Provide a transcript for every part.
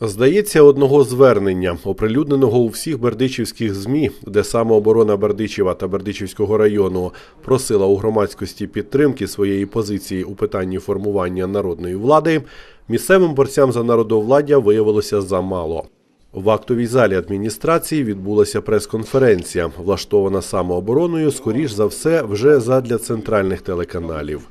Здається, одного звернення, оприлюдненого у всіх бердичівських ЗМІ, де самооборона Бердичева та Бердичівського району просила у громадськості підтримки своєї позиції у питанні формування народної влади, місцевим борцям за народовладдя виявилося замало. В актовій залі адміністрації відбулася прес-конференція, влаштована самообороною, скоріш за все, вже задля центральних телеканалів.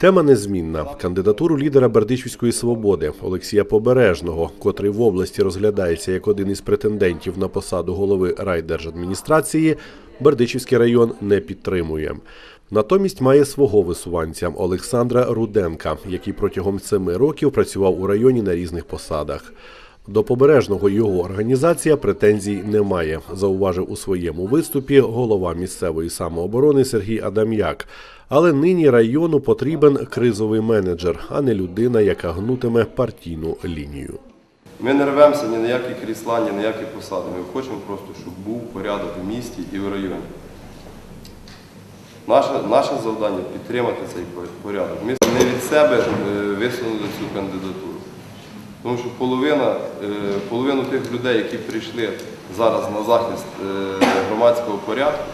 Тема незмінна: кандидатуру лідера Бердичівської свободи Олексія Побережного, котрий в області розглядається як один із претендентів на посаду голови райдержадміністрації, Бердичівський район не підтримує. Натомість має свого висуванця Олександра Руденка, який протягом семи років працював у районі на різних посадах. До побережного його організація претензій не має, зауважив у своєму виступі голова місцевої самооборони Сергій Адам'як. Але нині району потрібен кризовий менеджер, а не людина, яка гнутиме партійну лінію. Ми не рвемося ні на які крісла, ні на які посади. Ми хочемо просто, щоб був порядок у місті і в районі. Наше, наше завдання підтримати цей порядок. Ми не від себе е, висунули цю кандидатуру. Тому що половина, е, половину тих людей, які прийшли зараз на захист е, громадського порядку,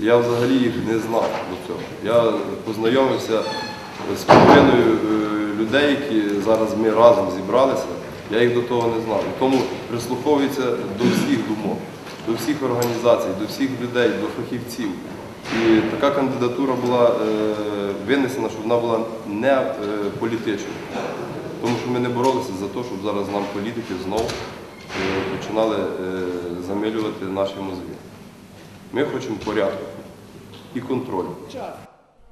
я взагалі їх не знав до цього. Я познайомився з половиною е, людей, які зараз ми разом зібралися. Я їх до того не знав. Тому прислуховується до всіх думок, до всіх організацій, до всіх людей, до фахівців. І така кандидатура була винесена, щоб вона була не політичною. Тому що ми не боролися за те, щоб зараз нам політики знов е, починали е, замилювати наші мозги. Ми хочемо порядку і контролю.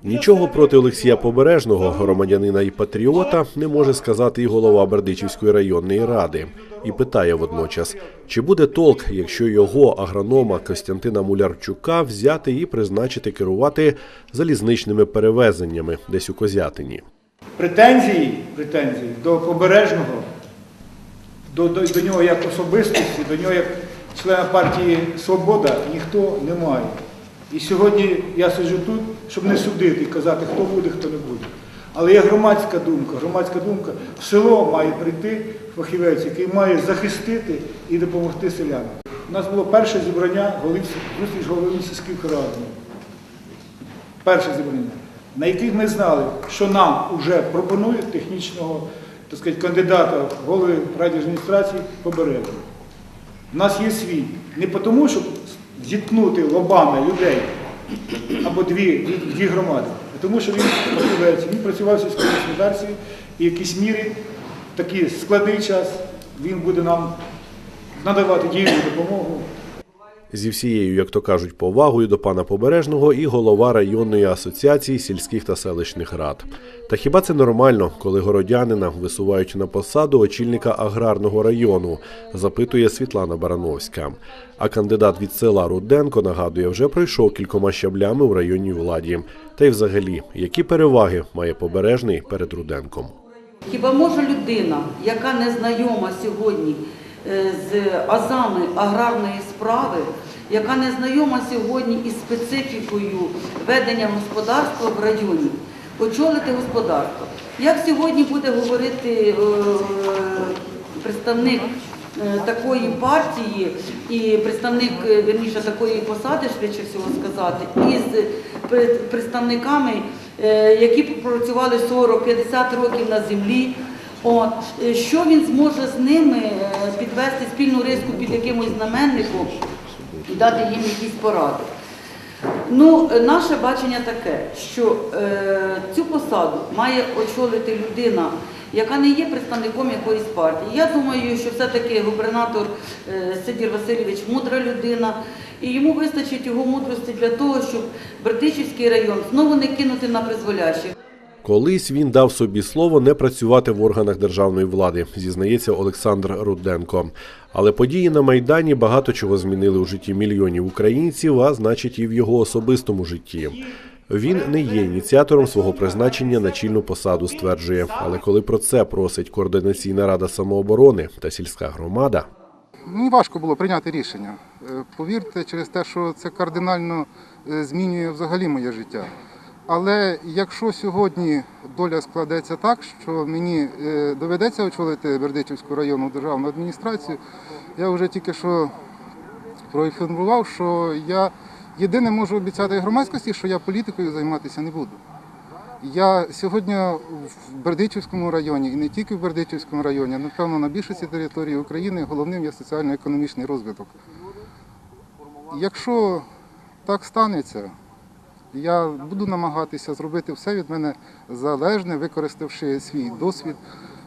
Нічого проти Олексія Побережного, громадянина і патріота, не може сказати і голова Бердичівської районної ради. І питає водночас, чи буде толк, якщо його агронома Костянтина Мулярчука взяти і призначити керувати залізничними перевезеннями десь у Козятині. Претензії, претензії до побережного, до, до, до нього як особистості, до нього як члена партії Свобода ніхто не має. І сьогодні я сиджу тут, щоб не судити і казати, хто буде, хто не буде. Але є громадська думка. Громадська думка в село має прийти фахівець, який має захистити і допомогти селянам. У нас було перше зібрання голів, зустріч голови сільських рад перше зібрання, на яких ми знали, що нам вже пропонують технічного так сказати, кандидата в голови райдержадміністрації побережжя. У нас є свій. Не тому, щоб зіткнути лобами людей або дві, дві, громади, а тому, що він фахівець, він працював в сільській і в якійсь мірі такий складний час він буде нам надавати дієву допомогу. Зі всією, як то кажуть, повагою до пана Побережного і голова районної асоціації сільських та селищних рад. Та хіба це нормально, коли городянина висувають на посаду очільника аграрного району? запитує Світлана Барановська. А кандидат від села Руденко нагадує, вже пройшов кількома щаблями у районній владі. Та й взагалі, які переваги має побережний перед Руденком? Хіба може людина, яка не знайома сьогодні з азами аграрної справи, яка не знайома сьогодні із специфікою ведення господарства в районі, очолити господарство? Як сьогодні буде говорити е, представник е, такої партії і представник, е, вірніше, такої посади, швидше всього сказати, із представниками, е, які працювали 40-50 років на землі. От, е, що він зможе з ними е, підвести спільну риску під якимось знаменником і дати їм якісь поради? Ну, е, наше бачення таке, що е, цю посаду має очолити людина, яка не є представником якоїсь партії. Я думаю, що все-таки губернатор е, Сидір Васильович мудра людина, і йому вистачить його мудрості для того, щоб Бердичівський район знову не кинути на призволяще. Колись він дав собі слово не працювати в органах державної влади, зізнається Олександр Руденко. Але події на майдані багато чого змінили у житті мільйонів українців, а значить, і в його особистому житті. Він не є ініціатором свого призначення на чільну посаду, стверджує. Але коли про це просить координаційна рада самооборони та сільська громада, Мені важко було прийняти рішення. Е, Повірте, через те, що це кардинально е, змінює взагалі моє життя. Але якщо сьогодні доля складеться так, що мені е, доведеться очолити Бердичівську районну державну адміністрацію, я вже тільки що проінформував, що я єдине можу обіцяти громадськості, що я політикою займатися не буду. Я сьогодні в Бердичівському районі, і не тільки в Бердичівському районі, а напевно на більшості території України головним є соціально-економічний розвиток. Якщо так станеться, я буду намагатися зробити все від мене залежне, використавши свій досвід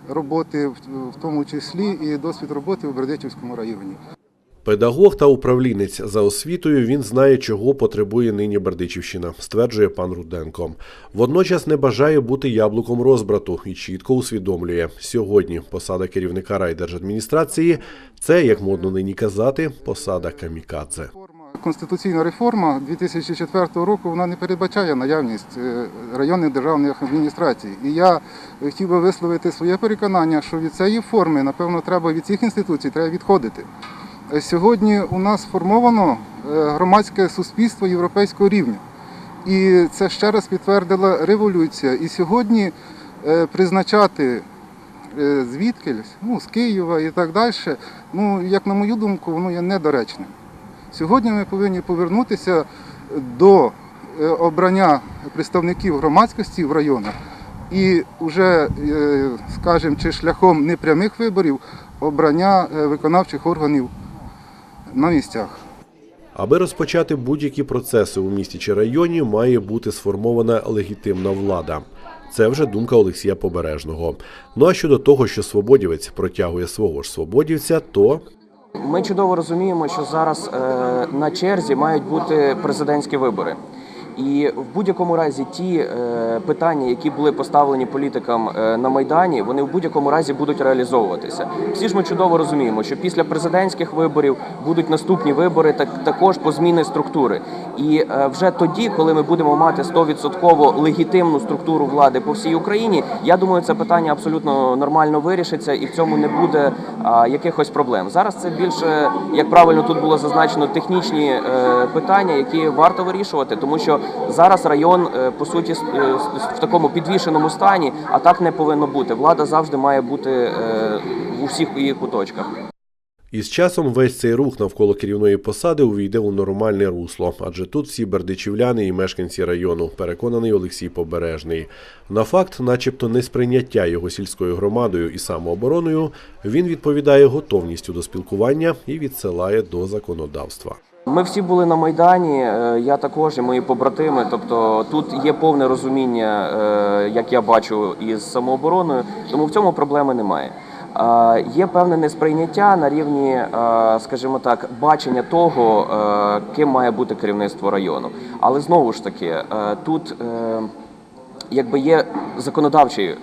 роботи, в в тому числі і досвід роботи у Бердичівському районі. Педагог та управлінець за освітою він знає, чого потребує нині Бердичівщина, стверджує пан Руденко. Водночас не бажає бути яблуком розбрату і чітко усвідомлює, сьогодні посада керівника райдержадміністрації це, як модно нині казати, посада камікадзе. Конституційна реформа 2004 року вона не передбачає наявність е, районних державних адміністрацій. І я хотів би висловити своє переконання, що від цієї форми, напевно, треба від цих інституцій треба відходити. Е, Сьогодні у нас сформовано е, громадське суспільство європейського рівня. І це ще раз підтвердила революція. І сьогодні е, призначати е, звідкись, ну, з Києва і так далі, ну, як на мою думку, воно є недоречним. Сьогодні ми повинні повернутися до е, обрання представників громадськості в районах і вже, е, скажімо, чи шляхом непрямих виборів обрання е, виконавчих органів на місцях. Аби розпочати будь-які процеси у місті чи районі, має бути сформована легітимна влада. Це вже думка Олексія Побережного. Ну а щодо того, що свободівець протягує свого ж свободівця, то Ми чудово розуміємо, що зараз е, на черзі мають бути президентські вибори. І в будь-якому разі ті е, питання, які були поставлені політикам е, на майдані, вони в будь-якому разі будуть реалізовуватися. Всі ж ми чудово розуміємо, що після президентських виборів будуть наступні вибори, так також по зміни структури. І е, вже тоді, коли ми будемо мати 100% легітимну структуру влади по всій Україні, я думаю, це питання абсолютно нормально вирішиться, і в цьому не буде а, якихось проблем. Зараз це більше, як правильно тут було зазначено, технічні е, питання, які варто вирішувати, тому що зараз район е, по суті е, в такому підвішеному стані, а так не повинно бути. Влада завжди має бути е, у всіх її куточках. із часом весь цей рух навколо керівної посади увійде у нормальне русло, адже тут всі бердичівляни і мешканці району, переконаний Олексій Побережний. На факт, начебто, несприйняття його сільською громадою і самообороною, він відповідає готовністю до спілкування і відсилає до законодавства. Ми всі були на майдані. е, Я також і мої побратими. Тобто тут є повне розуміння, е, як я бачу, із самообороною, тому в цьому проблеми немає. Є певне несприйняття на рівні, е, скажімо так, бачення того, ким має бути керівництво району. Але знову ж таки, тут якби є законодавчий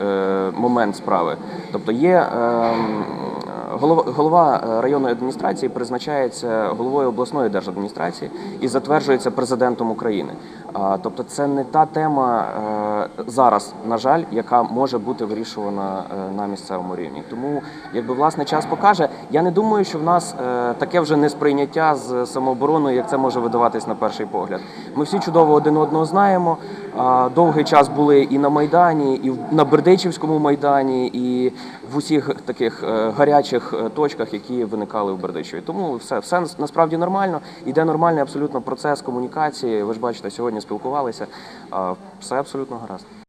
момент справи. Тобто є е, голова, голова е, районної адміністрації призначається головою обласної держадміністрації і затверджується президентом України. Тобто це не та тема е, зараз, на жаль, яка може бути вирішувана е, на місцевому рівні. Тому, якби власне час покаже, я не думаю, що в нас таке вже несприйняття з самообороною, як це може видаватись на перший погляд. Ми всі чудово один одного знаємо. Довгий час були і на Майдані, і на Бердичівському майдані, і в усіх таких е, гарячих е, точках, які виникали в Бердичеві. Тому все, все насправді нормально. Іде нормальний абсолютно процес комунікації. Ви ж бачите, сьогодні спілкувалися. Все абсолютно гаразд.